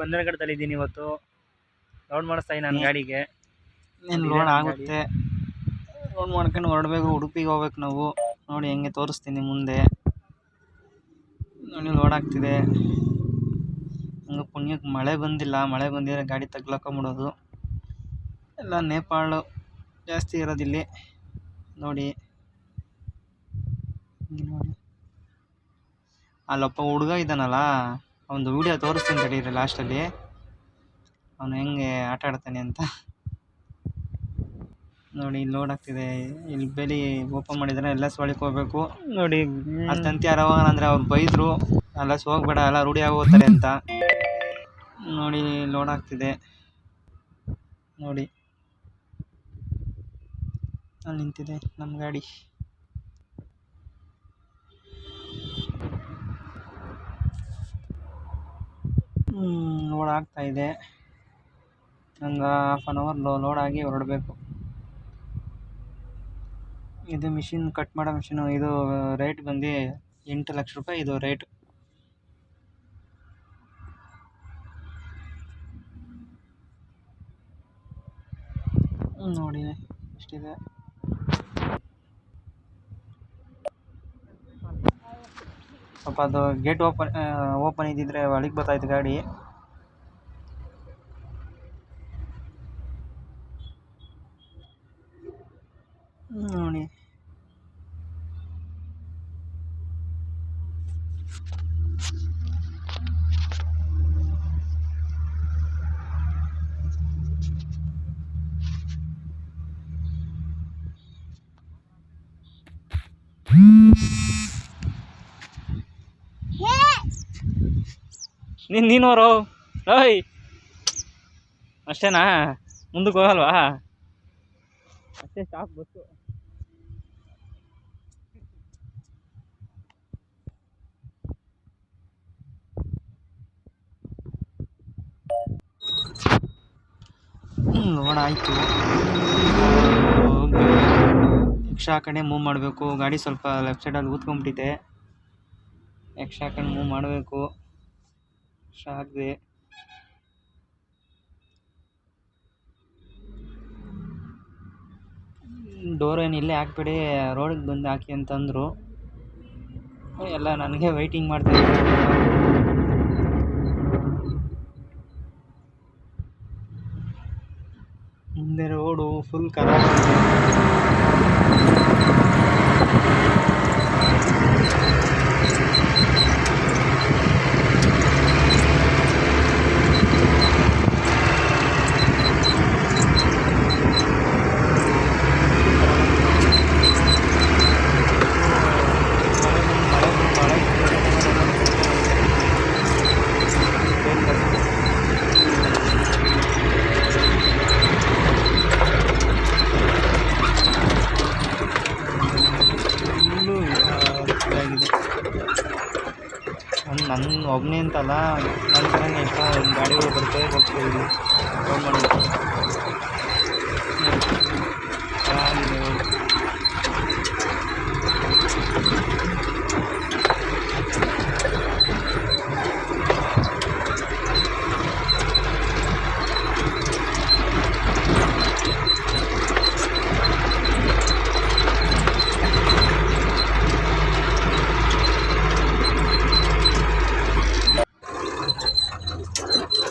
ಬಂದರಗಡದಲ್ಲಿ ಇದ್ದೀನಿ ಇವತ್ತು. ಲೋಡ್ ಮಾಡಿಸ್ತಾ ಇದ್ದೀನಿ ನನ್ನ ಗಾಡಿಗೆ. ಏನು ಲೋಡ್ ಆಗುತ್ತೆ? ಲೋಡ್ ಮಾಡ್ಕೊಂಡು ಹೊರಡ್ಬೇಕು ಉಡುಪಿಗೆ ಹೋಗ್ಬೇಕು ನಾವು. ನೋಡಿ ಹೆಂಗೆ ತೋರಿಸ್ತೀನಿ ಮುಂದೆ. ನೋಡಿ ಲೋಡ್ ಆಗ್ತಿದೆ. ಹಂಗೆ ಪುಣ್ಯಕ್ಕೆ ಮಳೆ ಬಂದಿಲ್ಲ. ಮಳೆ ಬಂದಿದ್ರೆ ಗಾಡಿ ತಗ್ಲಾಕೊಂಬಿಡೋದು. ಎಲ್ಲ ನೇಪಾಳು ಜಾಸ್ತಿ ಇರೋದಿಲ್ಲಿ ನೋಡಿ. ನೋಡಿ. ಅಲ್ಲಪ್ಪ ಹುಡುಗ ಇದ್ದಾನಲ್ಲ? ಅವನದು ವೀಡಿಯೋ ತೋರಿಸ್ತೀನಿ ತಡೀರಿ ಲಾಸ್ಟಲ್ಲಿ ಅವನು ಹೆಂಗೆ ಆಟ ಆಡ್ತಾನೆ ಅಂತ. ನೋಡಿ ಇಲ್ಲಿ ಲೋಡ್ ಆಗ್ತಿದೆ ಇಲ್ಲಿ ಬೆಲಿ ಓಪನ್ ಮಾಡಿದ್ರೆ ಎಲ್ಲ ಸೊಳಿಕ್ ಹೋಗ್ಬೇಕು. ನೋಡಿ ಆ ತಂತಿ ಯಾರೋ ಅಂದ್ರೆ ಅವ್ರು ಬೈದ್ರು. ಎಲ್ಲ ಹೋಗ್ಬೇಡ ಎಲ್ಲ ರೂಢಿ ಆಗೋಗ್ತಾರೆ ಅಂತ. ನೋಡಿ ಲೋಡ್ ಆಗ್ತಿದೆ ನೋಡಿ. ಅಲ್ಲಿ ನಿಂತಿದೆ ನಮ್ಮ ಗಾಡಿ. ಲೋಡ್ ಇದೆ. ಒಂದು ಹಾಫ್ ಆನ್ ಅವರ್ ಲೋಡ್ ಆಗಿ ಹೊರಡಬೇಕು. ಇದು ಮಿಷಿನ್ ಕಟ್ ಮಾಡೋ ಮಿಷಿನು ಇದು ರೇಟ್ ಬಂದು ಎಂಟು ಲಕ್ಷ ರೂಪಾಯಿ ಇದು ರೇಟ್ ನೋಡಿ, ಎಷ್ಟಿದೆ? ಸ್ವಲ್ಪ ಅದು ಗೇಟ್ ಓಪನ್ ಓಪನ್ ಇದ್ದಿದ್ರೆ ಒಳಗೆ ಬರ್ತಾಯಿತ್ತು ಗಾಡಿ ನೋಡಿ ನೀನು ನೀನವರು ಓಯ್. ಅಷ್ಟೇನಾ? ಮುಂದಕ್ಕೆ ಹೋಗಲ್ವಾ? ಅಷ್ಟೇ ಸ್ಟಾಪ್ ಬಸ್ಸು. ನೋಡಾಯಿತು ಎಕ್ಸ್ಟ್ರಾ ಕಡೆ ಮೂವ್ ಮಾಡಬೇಕು. ಗಾಡಿ ಸ್ವಲ್ಪ ಲೆಫ್ಟ್ ಸೈಡಲ್ಲಿ ಊದ್ಕೊಂಬಿಟ್ಟಿದೆ ಎಕ್ಸ್ಟ್ರಾ ಕಡೆ ಮೂವ್ ಮಾಡಬೇಕು. ಎಕ್ಸ್ಟ್ರಾ ಹಾಕಿದೆ ಡೋರ್ ಏನು ಇಲ್ಲೇ ಹಾಕ್ಬೇಡಿ, ರೋಡಿಗೆ ಬಂದು ಹಾಕಿ ಅಂತಂದರು. ಎಲ್ಲ ನನಗೆ ವೈಟಿಂಗ್ ಮಾಡ್ತಾ ಇದ್ದಾರೆ ಮುಂದೆ ರೋಡು ಫುಲ್ ಖರಾಬ್ ಆಗಿದೆ ಮಳೆ ಮಳೆ ಮಳೆ ಫುಲ್ಲು ಇದಾಗಿದೆ ನನ್ನ ಒಬ್ಬನೇ ಅಂತಲ್ಲ ನನ್ನ ಕಡೆ ಎಷ್ಟೋ ಗಾಡಿಗಳು ಬರ್ತವೆ ಹೋಗ್ತೀವಿ ಫೋನ್ ಮಾಡಿ.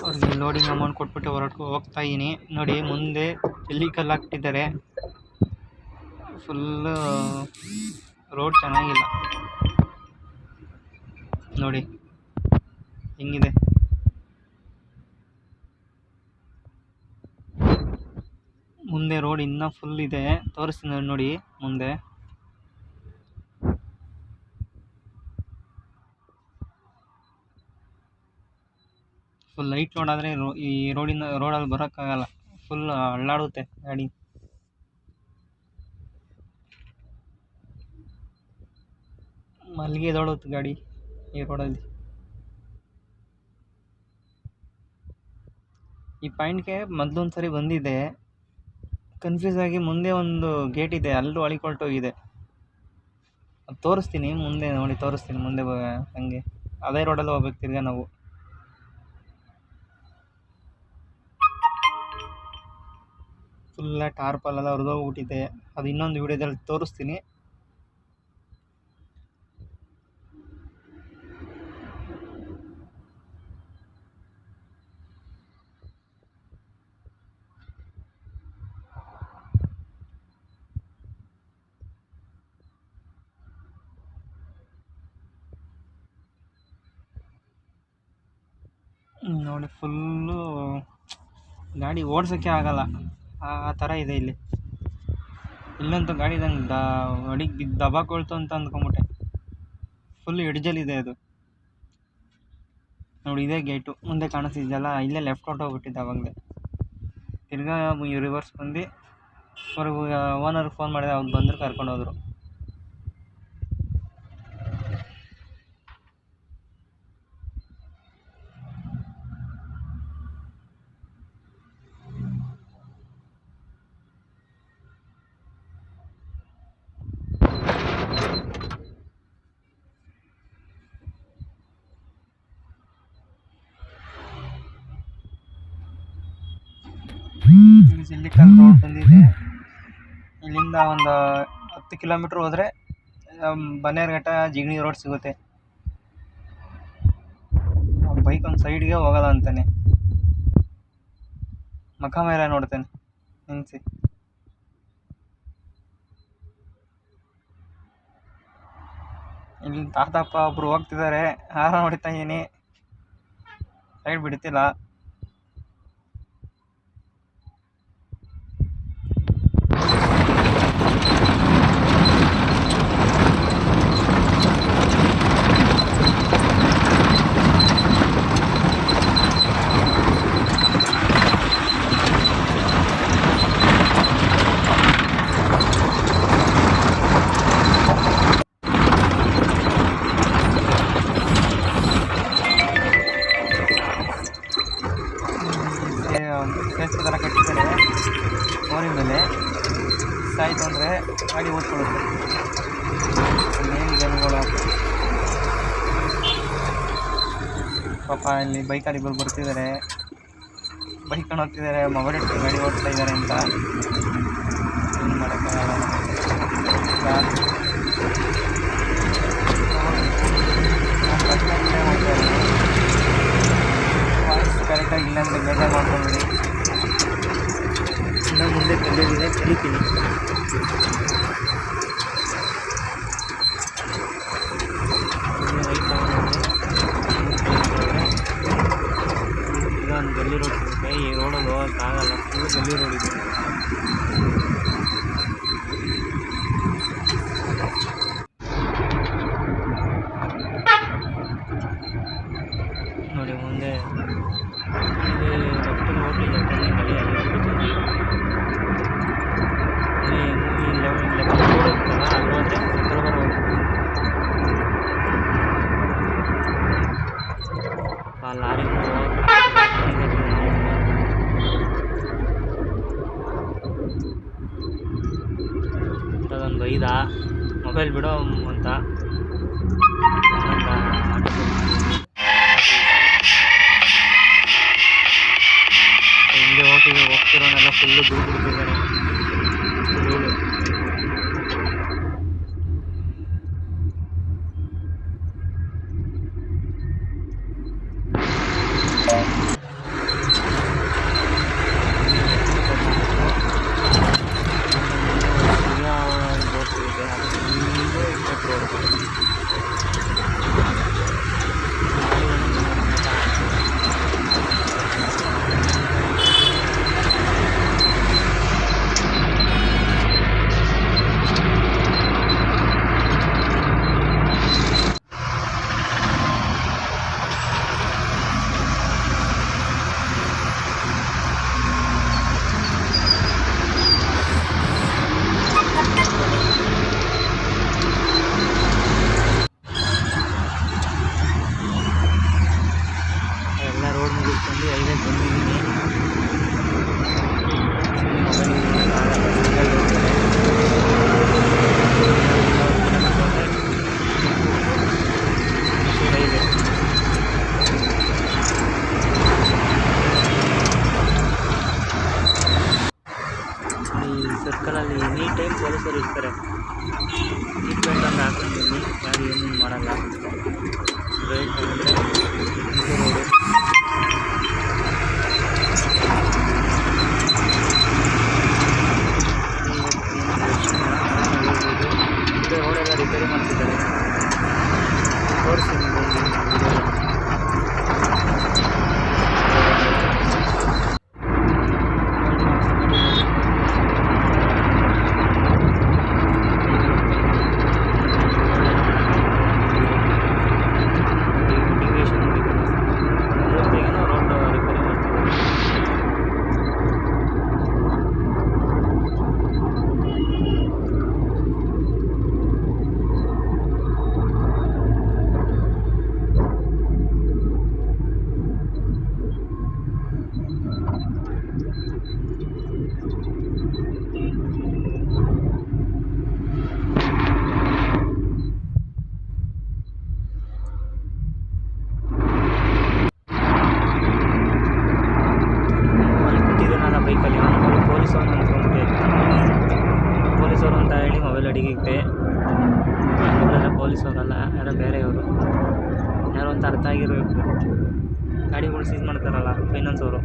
ಅವ್ರಿಗೆ ಲೋಡಿಂಗ್ ಅಮೌಂಟ್ ಕೊಟ್ಬಿಟ್ಟು ಹೊರಟು ಹೋಗ್ತಾ ಇದ್ದೀನಿ. ನೋಡಿ, ಮುಂದೆ ಎಲ್ಲಿ ಕಲ್ಲು ಹಾಕ್ಬಿಟ್ಟಿದ್ದಾರೆ ಫುಲ್ಲು ರೋಡ್ ಚೆನ್ನಾಗಿಲ್ಲ. ನೋಡಿ, ಹೆಂಗಿದೆ? ಮುಂದೆ ರೋಡ್ ಇನ್ನೂ ಫುಲ್ ಇದೆ. ತೋರಿಸ್ತೀನಿ ನೋಡಿ, ಮುಂದೆ. ಫುಲ್ ಲೈಟ್ ಲೋಡ್ ಆದರೆ ಈ ರೋಡಿನ ರೋಡಲ್ಲಿ ಬರೋಕ್ಕಾಗಲ್ಲ. ಫುಲ್ ಅಳ್ಳಾಡುತ್ತೆ ಗಾಡಿ. ಮಲ್ಲಿಗೆ ದೊಡುತ್ತೆ ಗಾಡಿ ಈ ರೋಡಲ್ಲಿ ಈ ಪಾಯಿಂಟ್ಗೆ ಮೊದಲೊಂದು ಸರಿ ಬಂದಿದ್ದೆ ಕನ್ಫ್ಯೂಸ್ ಆಗಿ ಮುಂದೆ ಒಂದು ಗೇಟ್ ಇದೆ, ಅಲ್ಲೂ ಅಳಿಕೊಳ್ಟೋಗಿದೆ ಅದು ತೋರಿಸ್ತೀನಿ, ಮುಂದೆ ನೋಡಿ, ತೋರಿಸ್ತೀನಿ, ಮುಂದೆ ಹಂಗೆ. ಅದೇ ರೋಡಲ್ಲಿ ಹೋಗ್ಬೇಕು ತಿರ್ಗಾ ನಾವು. ಫುಲ್ಲ ಟಾರ್ಪಲ್ಲೆಲ್ಲ ಹರಿದೋಗ್ಬಿಟ್ಟಿದೆ. ಅದು ಇನ್ನೊಂದು ವಿಡಿಯೋದಲ್ಲಿ ತೋರಿಸ್ತೀನಿ. ನೋಡಿ ಫುಲ್ಲು ಗಾಡಿ ಓಡ್ಸೋಕ್ಕೆ ಆಗಲ್ಲ. ಆ ಥರ ಇದೆ ಇಲ್ಲಿ. ಇಲ್ಲಂತೂ ಗಾಡಿ ನಂಗೆ ದ ಅಡಿಗೆ ಬಿದ್ದು ದಬಾಕೊಳ್ತು ಅಂತ ಅಂದ್ಕೊಂಬಿಟ್ಟೆ. ಫುಲ್ ಎಡ್ಜಲ್ಲಿದೆ ಅದು. ನೋಡಿ ಇದೇ ಗೇಟು ಮುಂದೆ ಕಾಣಿಸ್ತಿದೆಯಲ್ಲ ಇಲ್ಲೇ ಲೆಫ್ಟ್ ಹೊರ್ಟೋಗ್ಬಿಟ್ಟಿದ್ದೆ ಅವಾಗಲೇ. ತಿರ್ಗಾ ರಿವರ್ಸ್ ಬಂದು ಅವ್ರಿಗೆ ಓನರ್ಗೆ ಫೋನ್ ಮಾಡಿದೆ, ಅವ್ರು ಬಂದರು ಕರ್ಕೊಂಡು ಹೋದರು ಸಿಲ್ಲಿಕಲ್ ರೋಡ್ ಬಂದಿದೆ. ಇಲ್ಲಿಂದ ಒಂದು ಹತ್ತು ಕಿಲೋಮೀಟ್ರ್ ಹೋದರೆ ಬನ್ನೇರುಘಟ್ಟ ಜಿಗಣಿ ರೋಡ್ ಸಿಗುತ್ತೆ. ಬೈಕ್ ಒಂದು ಸೈಡ್ಗೆ ಹೋಗಲ್ಲ ಅಂತಾನೆ. ಮಖ ಮೇಲೆ ನೋಡ್ತಾನೆ ನಿನ್ಸಿ ಇಲ್ಲಿ ತಾತಪ್ಪ ಒಬ್ರು ಹೋಗ್ತಿದ್ದಾರೆ, ಹಾರ ಹೊಡಿತಾ ಇದ್ದೀನಿ ಸೈಡ್ ಬಿಡ್ತಿಲ್ಲ. ಮೋರಿ ಮೇಲೆ ಸಾಯ್ತು ಅಂದರೆ ಗಾಡಿ ಓದ್ಕೊಳ್ಳುತ್ತೆ ಏನು ಜನಗಳು ಪಾಪ ಇಲ್ಲಿ ಬೈಕ್ ಇಬ್ಬರು ಬರ್ತಿದ್ದಾರೆ. ಬೈಕ್ ಹೋಗ್ತಿದ್ದಾರೆ, ಮೊಬೈಲ್ ಇಟ್ಕೊಂಡು ಗಾಡಿ ಓಡ್ತಾ ಇದ್ದಾರೆ ಅಂತ. ಏನು ಮಾಡೋಕ್ಕಾಗಲ್ಲ. ಕರೆಕ್ಟಾಗಿ ಇಲ್ಲ ಅಂದರೆ ಬೇಜಾರು ಮಾಡ್ಕೊಂಬಿಡಿ. ಇನ್ನು ಮುಂದೆ ಕಲಿಯೋದಿದೆ ಕಲಿತೀನಿ ಒಂದು ಗಲ್ಲಿ ರೋಡ್ ಸಿಗುತ್ತೆ ಈ ರೋಡಲ್ಲಿ ಹೋಗೋಕ್ಕಾಗಲ್ಲ. ಫುಲ್ ಗಲ್ಲಿ ರೋಡ್ ಇದೆ ನೋಡಿ ಮುಂದೆ ಇಲ್ಲಿ ಲೆಫ್ಟ್ ಹೋಗ್ಲಿಲ್ಲ ಬನ್ನಿ ಗಲಿ ಅಲ್ಲಿ ಇಲ್ಲಿ ಇಲ್ಲಿ ಲೆಫ್ಟ್ ರೋಡ್ ಹೋಗ್ತಲ್ಲ ಅಲ್ಲಿ ಹೋದರೆ ಬರೋಬರ ಹೋಗ್ತದೆ ಆ ಲಾರಿ ಅದೊಂದು ಐದ ಮೊಬೈಲ್ ಬಿಡೋ ಅಂತ ಇನ್ನೊಂದು ಆಟೋ ಹಿಂದೆ ಹೋಗ್ತಿದ್ದೆ ಹೋಗ್ತಿರೋನೆಲ್ಲ ಫುಲ್ಲು ಧೂಳು ಬಿಡ್ತಿದ್ದಾರೆ ಅಷ್ಟು ಧೂಳು ರೋಡ್ ಸಿಗುತ್ತೆ ಅದು ಹಿಂದೆ ಇಪ್ಪತ್ತು ರೋಡ್ ಎಲ್ಲ ರೋಡ್ ಮುಗಿಸ್ಕೊಂಡು ಹೈವೇ ಬಂದಿದ್ದೀನಿ ಹೈವೇ ಪೊಲೀಸರು ಇರ್ತಾರೆ ಸೀಟ್ ಬೆಲ್ಟ್ ಅಂತ ಹಾಕೊಂಡಿದ್ದೀನಿ ಗಾಡಿ ಏನೂ ಮಾಡಲ್ಲ ಬ್ರೇಕ್ ಅಂದರೆ ರೋಡು ಇದೆ ರೋಡೆಲ್ಲ ರಿಪೇರಿ ಮಾಡ್ತಿದ್ದಾರೆ ತೋರಿಸ್ತೀನಿ ನಿಮ್ಗೆ ವಿಡಿಯೋದಲ್ಲಿ. ಡಿವಿಯೇಷನ್ ಜೊತೆಗೇನೋ ರೋಡ್ ರಿಪೇರಿ ಮಾಡ್ತಿದ್ದಾರೆ ಅಲ್ಲಿ ಕೂತಿದ್ದಾನಲ್ಲ ಬೈಕಲ್ಲಿ ಅವನು ಪೊಲೀಸ್ ಅವನು ಅಂದ್ಕೊಂಡ್ಬಿಟ್ಟೆ ಪೊಲೀಸವರು ಅಂತ ಅಡಿಗಿದ್ದೆ ಅವರೆಲ್ಲ ಪೊಲೀಸ್ ಅವರಲ್ಲ ಯಾರೋ ಬೇರೆಯವರು. ಯಾರೋ ಅಂತ ಅರ್ಥ ಆಗಿರಬೇಕು. ಗಾಡಿಗಳು ಸೀಸ್ ಮಾಡ್ತಾರಲ್ಲ ಫೈನಾನ್ಸ್ ಅವರು.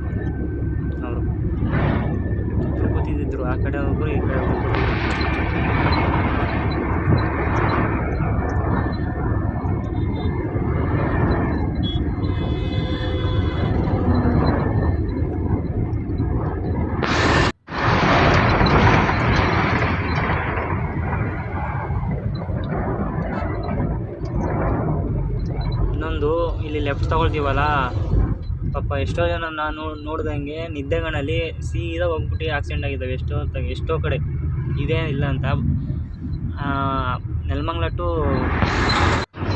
ಅವರು. ಕೂತಿದ್ದಿದ್ರು, ಆ ಕಡೆ ಒಬ್ಬರು ಈ ಕಡೆ ಒಬ್ಬರು ಕೂತಿದ್ರು ಇನ್ನೊಂದು ಇಲ್ಲಿ ಲೆಫ್ಟ್ ತಗೊಳ್ತೀವಲ್ಲ ಪಾಪ ಎಷ್ಟೋ ಜನ ನಾನು ನೋಡ್ದಂಗೆ ನಿದ್ದೆಗಳಲ್ಲಿ ಸೀದಾ ಹೋಗ್ಬಿಟ್ಟು ಆಕ್ಸಿಡೆಂಟ್ ಆಗಿದ್ದಾವೆ. ಎಷ್ಟೋ ಎಷ್ಟೋ ಕಡೆ. ಇದೇ ಇಲ್ಲ ಅಂತ. ನೆಲಮಂಗ್ಲ ಟು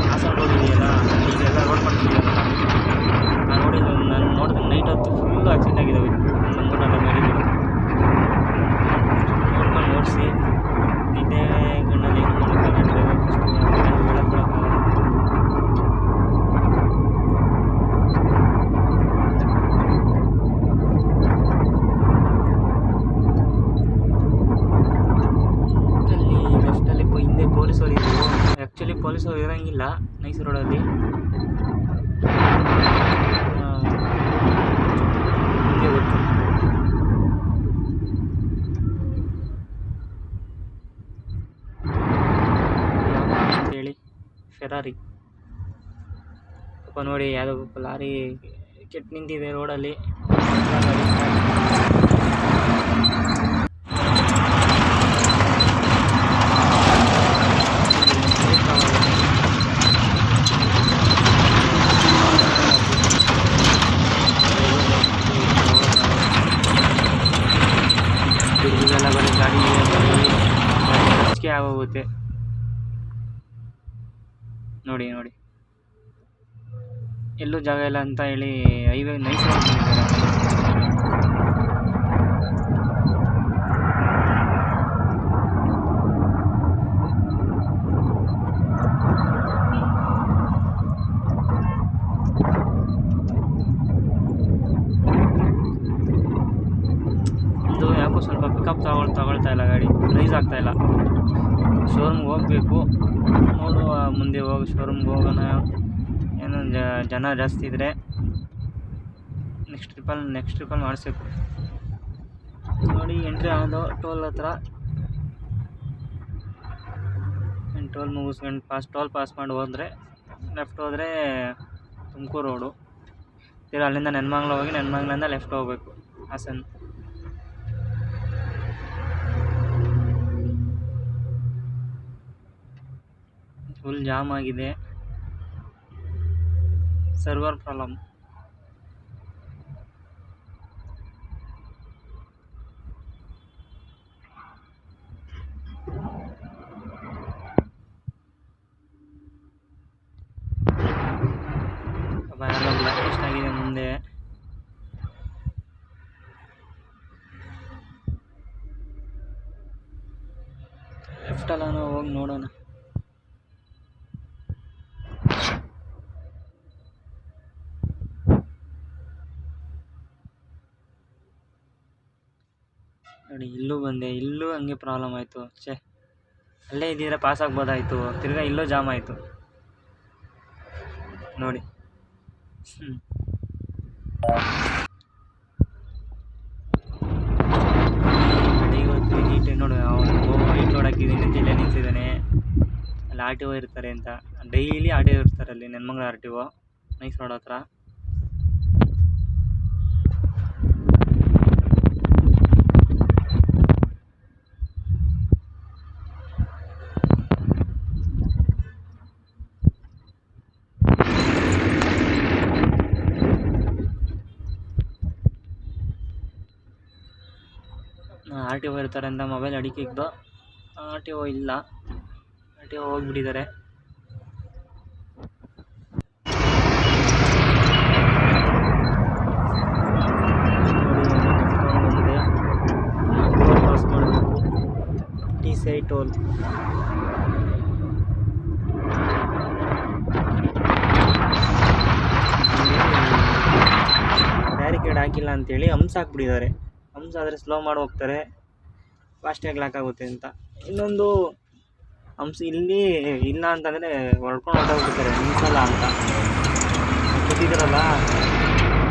ಹಾಸನ ರೋಡ್ ಇದೆಯಲ್ಲ, ಈಗೆಲ್ಲ ರೋಡ್ ಮಾಡ್ತಿದ್ದೀವಲ್ಲ ನಾನು ನೋಡಿದ್ದು, ನಾನು ನೋಡಿದೆ ನೈಟ್ ಹೊತ್ತು ಫುಲ್ಲು ಆಕ್ಸಿಡೆಂಟ್ ಆಗಿದ್ದಾವೆ. ಒಂದು ಮಾಡಿದ್ದೀವಿ ನೋಡ್ಕೊಂಡು ಓಡಿಸಿ ನಿದ್ದೆ ಗಣ್ಣಲ್ಲಿ ಏನು ಮಾಡೋಕ್ಕಾಗಲ್ಲ ಡ್ರೈವರ್ ಫಸ್ಟು ಹೇಳಕ್ಕೊಳಕ್ಕಾಗಲ್ಲ ಅಲ್ಲಿ ಲೆಫ್ಟಲ್ಲಿ ಹಿಂದೆ ಪೊಲೀಸರು ಇದ್ದರು ಆ್ಯಕ್ಚುಲಿ ಪೊಲೀಸರು ಇರೋಂಗಿಲ್ಲ ನೈಸ್ ರೋಡಲ್ಲಿ ಹೇಳಿ ಫೆರಾರಿ ಪಾಪ ನೋಡಿ ಯಾವುದೋ ಲಾರಿ ಕೆಟ್ಟು ನಿಂತಿದೆ ರೋಡಲ್ಲಿ ತಿರುಗಿದೆಲ್ಲ ಬರೀ ಗಾಡಿ ಹೆಚ್ಚಿಗೆ ಆಗೋಗುತ್ತೆ ನೋಡಿ ನೋಡಿ ಎಲ್ಲೂ ಜಾಗ ಇಲ್ಲ ಅಂತ ಹೇಳಿ ಹೈವೇ ನೈಸ್ ಇದು ಯಾಕೋ ಸ್ವಲ್ಪ ಪಿಕಪ್ ತಗೊಳ್ ತಗೊಳ್ತಾ ಇಲ್ಲ ಗಾಡಿ ರೈಸ್ ಆಗ್ತಾ ಇಲ್ಲ ಶೋರೂಮ್ಗೆ ಹೋಗಬೇಕು ನೋಡುವ ಮುಂದೆ ಹೋಗಿ ಶೋರೂಮ್ಗೆ ಹೋಗೋಣ. ಏನು ಜನ ಜಾಸ್ತಿ ಇದ್ದರೆ ನೆಕ್ಸ್ಟ್ ಟ್ರಿಪಲ್ ನೆಕ್ಸ್ಟ್ ಟ್ರಿಪಲ್ ಮಾಡಿಸ್ಬೇಕು. ನೋಡಿ ಎಂಟ್ರಿ ಆಗೋದು ಟೋಲ್ ಹತ್ರ. ಟೋಲ್ ಮುಗಿಸ್ಕೊಂಡು ಪಾಸ್ ಟೋಲ್ ಪಾಸ್ ಮಾಡಿ ಹೋದರೆ ಲೆಫ್ಟ್ ಹೋದರೆ ತುಮಕೂರು ರೋಡು ತಿರ್ಗಿ ಅಲ್ಲಿಂದ ನೆನ್ಮಂಗ್ಲ ಹೋಗಿ ನೆನ್ಮಂಗ್ಲಿಂದ ಲೆಫ್ಟ್ ಹೋಗ್ಬೇಕು, ಹಾಸನ್. ಫುಲ್ ಜಾಮ್ ಆಗಿದೆ. ಸರ್ವರ್ ಪ್ರಾಬ್ಲಮ್ ಬ್ಲಾಕ್ ಲಿಸ್ಟ್ ಆಗಿದೆ ಮುಂದೆ. ಹೋಗಿ ನೋಡೋಣ. ನೋಡಿ, ಇಲ್ಲೂ ಬಂದೆ, ಇಲ್ಲೂ ಹಂಗೆ ಪ್ರಾಬ್ಲಮ್ ಆಯಿತು. ಛೇ, ಅಲ್ಲೇ ಇದ್ದಿದ್ರೆ ಪಾಸ್ ಆಗ್ಬೋದಾಯಿತು. ತಿರ್ಗಾ ಇಲ್ಲೂ ಜಾಮ್ ಆಯಿತು. ನೋಡಿ. ಹ್ಞೂ ಅವನು ಆರ್ ಟಿ ಒ ಇರ್ತಾರೆ ಅಂತ. ಡೈಲಿ ಆರ್ ಟಿ ಒ ಇರ್ತಾರೆ ಅಲ್ಲಿ Nelamangala R T O Mysore ಹತ್ರ. ಆರ್ ಟಿ ಒ ಇರ್ತಾರೆ ಅಂತ ಮೊಬೈಲ್ ಅಡಿಕೆ ಇದ್ದು ಆರ್ ಟಿ ಒ ಇಲ್ಲ. ಆರ್ ಟಿ ಒ ಹೋಗ್ಬಿಟ್ಟಿದ್ದಾರೆ. ಟಿ ಸಿ ಟೋಲ್ ಬ್ಯಾರಿಕೇಡ್ ಹಾಕಿಲ್ಲ ಅಂತೇಳಿ ಹಂಸ ಹಾಕ್ಬಿಟ್ಟಿದ್ದಾರೆ. ಹಂಸ ಆದರೆ ಸ್ಲೋ ಮಾಡಿ ಹೋಗ್ತಾರೆ. ಫಾಸ್ಟಾಗಿ ಲಾಕ್ ಆಗುತ್ತೆ ಅಂತ. ಇನ್ನೊಂದು ಅಂಶ ಇಲ್ಲಿ ಇಲ್ಲ ಅಂತಂದರೆ ಹೊಡ್ಕೊಂಡು ಹೊರಟೋಗ್ಬಿಡ್ತಾರೆ ನಿಲ್ಸಲ್ಲ ಅಂತ. ಕೂತಿದ್ದೀರಲ್ಲ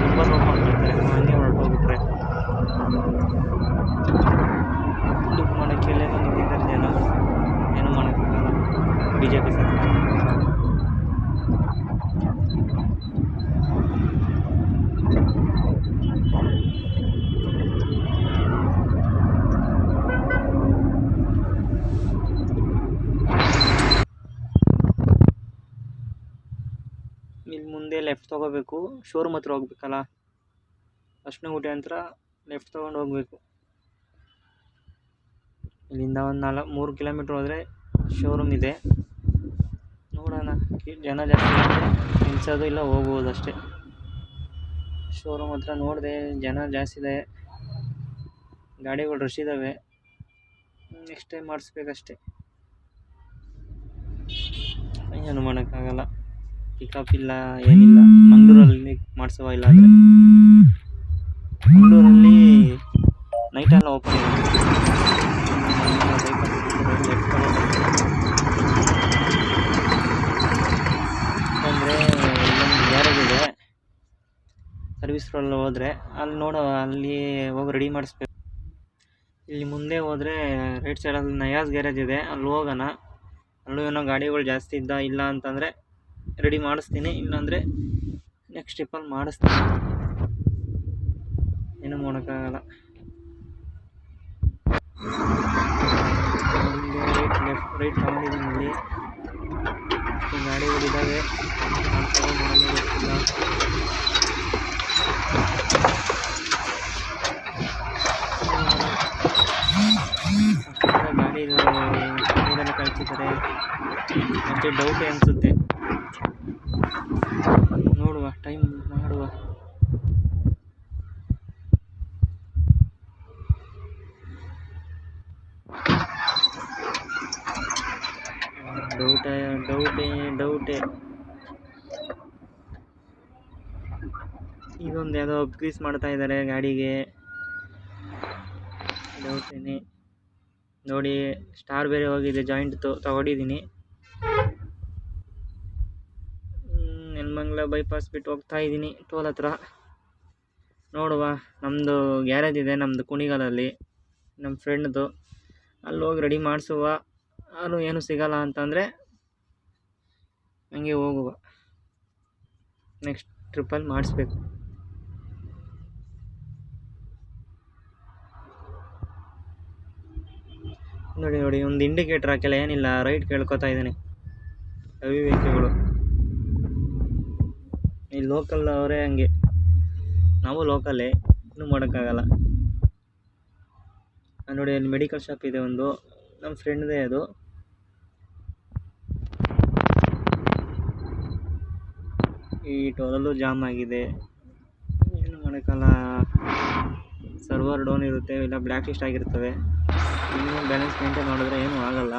ತುಂಬ ನೋಡ್ಕೊಂಡ್ಬಿಡ್ತಾರೆ ಹಂಗೆ ಹೊರಟೋಗ್ಬಿಟ್ರೆ ಮಾಡೋಕ್ಕೆ ಎಲ್ಲೇನೋ ನಿಂತಿದ್ದಾರೆ ಜನ. ಏನು ಮಾಡೋಕ್ಕಾಗಲ್ಲ. ಬಿ ಜೆ ಪಿ ಸರ್ಕಾರ ಇಲ್ಲಿ ಮುಂದೆ ತೊಗೋಬೇಕು ಶೋರೂಮ್ ಹತ್ರ ಹೋಗ್ಬೇಕಲ್ಲ? ಅರ್ಶಿನಗುಂಟೆ ಹತ್ರ ಲೆಫ್ಟ್ ತೊಗೊಂಡು ಹೋಗಬೇಕು. ಇಲ್ಲಿಂದ ಒಂದು ನಾಲ್ಕು, ಮೂರು ಕಿಲೋಮೀಟ್ರ್ ಹೋದರೆ ಶೋರೂಮ್ ಇದೆ. ನೋಡೋಣ ಜನ ಜಾಸ್ತಿ ನಿಲ್ಸೋದು ಇಲ್ಲ, ಹೋಗ್ಬೋದು ಅಷ್ಟೇ. ಶೋರೂಮ್ ಹತ್ರ ನೋಡಿದೆ, ಜನ ಜಾಸ್ತಿ ಇದೆ. ಗಾಡಿಗಳು ರಶ್ ಇದ್ದಾವೆ ನೆಕ್ಸ್ಟ್ ಟೈಮ್ ಮಾಡಿಸ್ಬೇಕಷ್ಟೆ. ಏನು ಮಾಡೋಕ್ಕಾಗಲ್ಲ. ಪಿಕಪ್ ಇಲ್ಲ, ಏನಿಲ್ಲ. ಮಂಗಳೂರಲ್ಲಿ ಮಾಡಿಸುವ ಇಲ್ಲ ಅಂದರೆ ಮಂಗಳೂರಲ್ಲಿ ನೈಟೆಲ್ಲ ಓಪನ್ ಅಂದರೆ ಗ್ಯಾರೇಜ್ ಇದೆ. ಸರ್ವಿಸ್ ರೋಲ್ ಹೋದರೆ, ಅಲ್ಲಿ ನೋಡೋ ಅಲ್ಲಿ ಹೋಗಿ ರೆಡಿ ಮಾಡಿಸ್ಬೇಕು. ಇಲ್ಲಿ ಮುಂದೆ ಹೋದರೆ ರೈಟ್ ಸೈಡಲ್ಲಿ ನಯಾಸ್ ಗ್ಯಾರೇಜ್ ಇದೆ. ಅಲ್ಲಿ ಹೋಗೋಣ. ಅಲ್ಲೂ ಏನೋ ಗಾಡಿಗಳು ಜಾಸ್ತಿ ಇದ್ದ, ಇಲ್ಲ ಅಂತಂದರೆ ರೆಡಿ ಮಾಡಿಸ್ತೀನಿ. ಇಲ್ಲಾಂದರೆ ನೆಕ್ಸ್ಟ್ ಸ್ಟೆಪ್ಪಲ್ಲಿ ಮಾಡಿಸ್ತೀನಿ. ಏನೂ ಮಾಡೋಕ್ಕಾಗಲ್ಲ. ರೈಟ್ ಲೆಫ್ಟ್ ರೈಟ್ ತಗೊಂಡಿದ್ದೀನಿ ಇಲ್ಲಿ ಗಾಡಿಗಳಿದ್ದಾವೆ ಗಾಡಿ ನೀರಲ್ಲಿ ಕಳಿಸಿದ್ದಾರೆ. ಅಷ್ಟೇ ಡೌಟೇ ಅನಿಸುತ್ತೆ ನೋಡುವ ಟೈಮ್ ಮಾಡುವ ಡೌಟೇ ಡೌಟೇ ಡೌಟೇ. ಇದೊಂದು ಯಾವುದೋ ಅಪ್ಗ್ರೀಸ್ ಮಾಡ್ತಾ ಇದ್ದಾರೆ ಗಾಡಿಗೆ. ಡೌಟೇನೆ. ನೋಡಿ, ಸ್ಟಾರ್ ಬೇರೆ ಹೋಗಿದೆ, ಜಾಯಿಂಟ್ ತಗೊಂಡಿದ್ದೀನಿ. ನೆಲಮಂಗ್ಲ ಬೈಪಾಸ್ ಬಿಟ್ಟು ಹೋಗ್ತಾ ಇದ್ದೀನಿ, ಟೋಲ್ ಹತ್ರ. ನೋಡುವ ನಮ್ಮದು ಗ್ಯಾರೇಜ್ ಇದೆ ನಮ್ಮದು ಕುಣಿಗಲಲ್ಲಿ ನಮ್ಮ ಫ್ರೆಂಡ್ದು ಅಲ್ಲಿ ಹೋಗಿ ರೆಡಿ ಮಾಡಿಸುವ. ಅಲ್ಲೂ ಏನು ಸಿಗಲ್ಲ ಅಂತಂದರೆ ಹಂಗೆ ಹೋಗುವ ನೆಕ್ಸ್ಟ್ ಟ್ರಿಪ್ಪಲ್ಲಿ ಮಾಡಿಸ್ಬೇಕು. ನೋಡಿ ನೋಡಿ, ಒಂದು ಇಂಡಿಕೇಟ್ರ್ ಹಾಕಿಲ್ಲ, ಏನಿಲ್ಲ ರೈಟ್ ಕೇಳ್ಕೊತಾ ಇದ್ದೀನಿ. ಹೆವಿ ವೆಹಿಕಲ್ಗಳು ಈ ಲೋಕಲ್ ಅವರೇ ಹಂಗೆ. ನಾವು ಲೋಕಲ್ಲೇ ಇನ್ನೂ ಮಾಡೋಕ್ಕಾಗಲ್ಲ. ನೋಡಿ, ಅಲ್ಲಿ ಮೆಡಿಕಲ್ ಶಾಪ್ ಇದೆ ಒಂದು. ನಮ್ಮ ಫ್ರೆಂಡ್ದೇ ಅದು. ಟೋಲಲ್ಲೂ ಜಾಮ್ ಆಗಿದೆ. ಏನು ಮಾಡೋಕ್ಕಲ್ಲ. ಸರ್ವರ್ ಡೌನ್ ಇರುತ್ತೆ, ಇಲ್ಲ ಬ್ಲ್ಯಾಕ್ ಲಿಸ್ಟ್ ಆಗಿರ್ತವೆ. ಇನ್ನೂ ಬ್ಯಾಲೆನ್ಸ್ ಮೇಂಟೈನ್ ಮಾಡಿದ್ರೆ ಏನೂ ಆಗಲ್ಲ.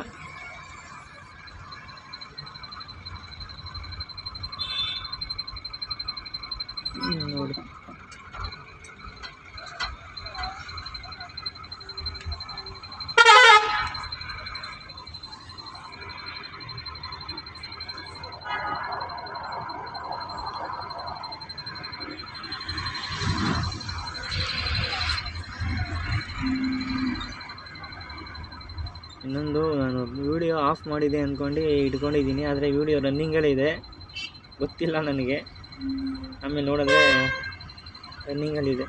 ನೋಡಿ. ಆಫ್ ಮಾಡಿದೆ ಅಂದ್ಕೊಂಡು ಇಟ್ಕೊಂಡಿದ್ದೀನಿ ಆದರೆ ವಿಡಿಯೋ ರನ್ನಿಂಗಲ್ಲಿದೆ ಗೊತ್ತಿಲ್ಲ ನನಗೆ. ಆಮೇಲೆ ನೋಡಿದ್ರೆ ರನ್ನಿಂಗಲ್ಲಿದೆ